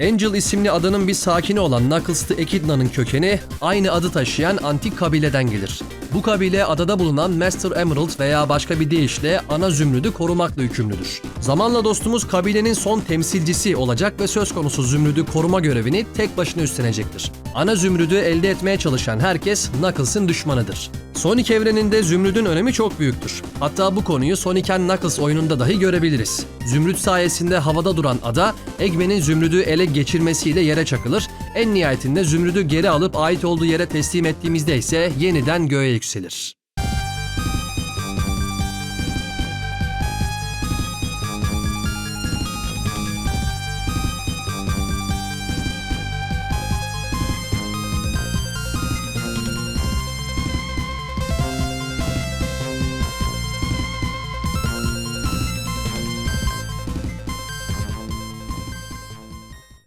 Angel isimli adanın bir sakini olan Knuckles the Echidna'nın kökeni aynı adı taşıyan antik kabileden gelir. Bu kabile adada bulunan Master Emerald veya başka bir deyişle ana zümrüdü korumakla yükümlüdür. Zamanla dostumuz kabilenin son temsilcisi olacak ve söz konusu zümrüdü koruma görevini tek başına üstlenecektir. Ana zümrüdü elde etmeye çalışan herkes Knuckles'ın düşmanıdır. Sonic evreninde zümrüdün önemi çok büyüktür. Hatta bu konuyu Sonic Knuckles oyununda dahi görebiliriz. Zümrüt sayesinde havada duran ada, Eggman'in zümrüdü ele geçirmesiyle yere çakılır. En nihayetinde zümrüdü geri alıp ait olduğu yere teslim ettiğimizde ise yeniden göğe yükselir.